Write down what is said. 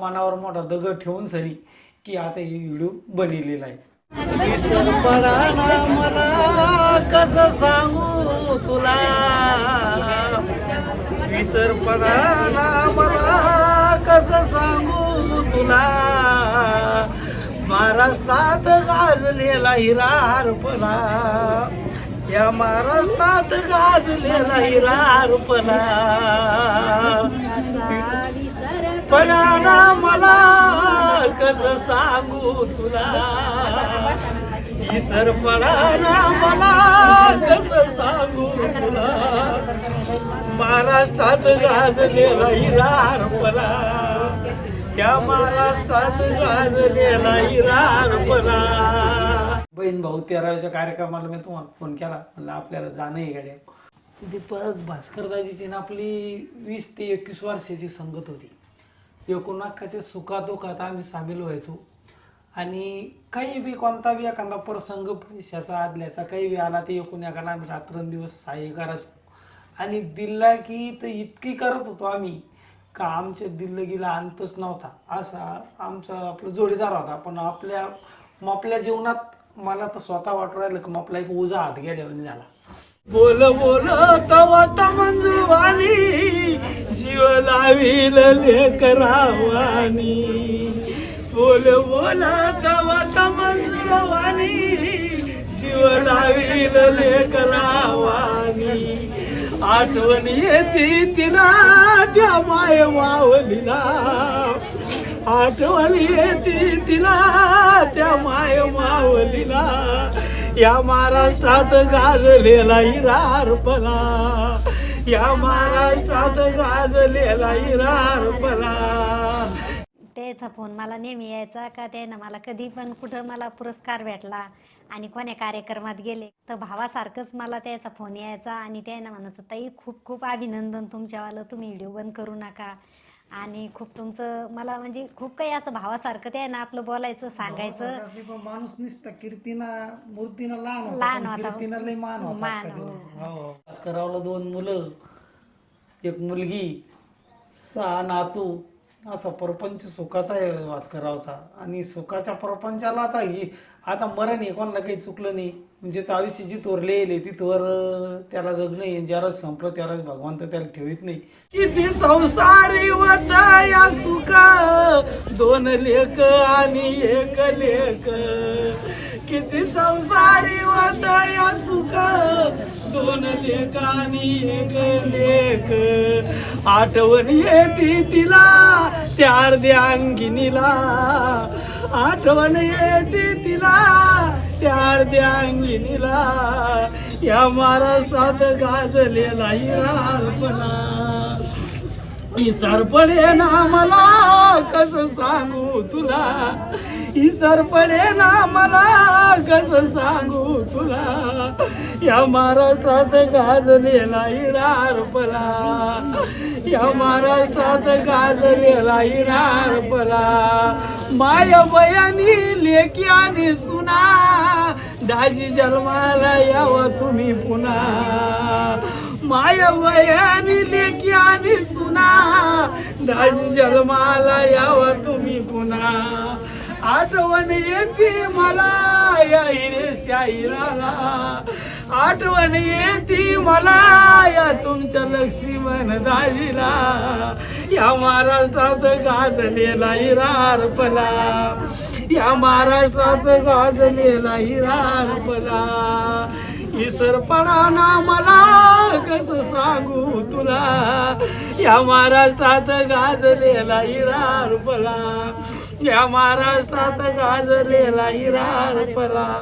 मनावर मोठा दगड ठेवून सरी की आता ही व्हिडिओ बनलेला आहे. मला कसं सांगू तुला? विसरपणा मला कसं सांगू तुला? महाराष्ट्रात गाजलेला हिरा हरपला. या महाराष्ट्रात गाजलेला हिरा हरपला. पणाना मला कस सांगू तुला? इसरपणाना मला कस सांगू तुला? महाराष्ट्रात गाजलेला हिरार हरपला त्या महाराष्ट्रात गाजलेला हिरार हरपला बहीण भाऊ तेराव्याच्या कार्यक्रमाला मी तुम्हाला फोन केला. म्हणलं आपल्याला जाणं आहे गाड्या. दीपक भास्करदाजीची ना आपली वीस ते एकवीस वर्षाची संगत होती. एकोणाकाच्या सुखादुखात आम्ही सामील व्हायचो. आणि काही बी कोणता बी एखादा प्रसंग पैशाचा आदल्याचा काही बी आला ते एकूण एखादा आम्ही रात्रंदिवस सहाय्य करायचो. आणि दिल्ला की तर इतकी करत होतो आम्ही का आमच्या दिल्लगीला अंतच नव्हता. असा आमचा आपला जोडीदार होता. पण आपल्या मग आपल्या जीवनात मला तर स्वतः वाटू राहिलं की मग आपला एक उजा हात गेल्यावर झाला. बोल बोल तवा मंजुळवाणी जीव लावील लेकरावानी बोल बोल तवा मंजुळवाणी जीव लावील लेकरावानी आठवण येते तिला त्या माय मावलीला आठवण येते तिला त्या माय मावलीला या महाराष्ट्रात गाजलेला हिरारपला या महाराष्ट्रात गाजलेला हिरारपला त्याचा फोन मला नेहमी यायचा का त्यानं मला कधी पण कुठं मला पुरस्कार भेटला आणि कोण्या कार्यक्रमात गेले तर भावासारखंच मला त्याचा फोन यायचा आणि त्यानं म्हणायचं ताई खूप खूप अभिनंदन तुमच्यावालं तुम्ही व्हिडिओ बंद करू नका. आणि खूप तुमचं मला म्हणजे खूप काही असं भावासारखं त्यानं आपलं बोलायचं सांगायचं माणूस नुसता कीर्तीना मूर्तीना लहान होता, लहान पण होता. कीर्तीना लय मान होता मान. हो. हो. भास्कररावला दोन मुलं एक मुलगी सहा नातू असा प्रपंच सुखाचा आहे भास्कररावचा. आणि सुखाच्या प्रपंचाला आता ही आता मरण हे कोणाला काही चुकलं नाही. म्हणजे आयुष्य जी तोरले येईल तिथवर त्याला जगणं येईल ज्याला संपलं त्याला भगवंत त्याला ठेवीत नाही. किती संसारी होता या सुखा? दोन लेख आणि एक लेख. किती संसारी होता या सुख? दोन लेख आणि एक लेख. आठवण येते तिला. त्या अर्ध्या अंगिनीला आठवण येते तिला त्या अर्ध्या अंगिनीला. या महाराष्ट्रात गाजलेला हिरारपणा सरपणे ना मला कसं सांगू तुला? ही सरपडे ना मला कसं सांगू तुला? या महाराष्ट्रात गाजलेला हिरारपला या महाराष्ट्रात गाजलेला हिरारपला माया बयानी लेखी आणि सुना. दाजी जन्माला यावं तुम्ही पुन्हा. माय वयानी लेखी आणि सुना. दाजी जन्माला यावा तुम्ही पुन्हा. आठवण येते मला या हिरे शाहिराला. आठवण येते मला या तुमच्या लक्ष्मण दाजीला. या महाराष्ट्रात गाजलेला हिरारपला या महाराष्ट्रात गाजलेला हिरारपला इसरपणा ना मला कसं सांगू तुला? या महाराष्ट्रात गाजलेला हिरारपला या महाराष्ट्रात गाजलेला हिरारपला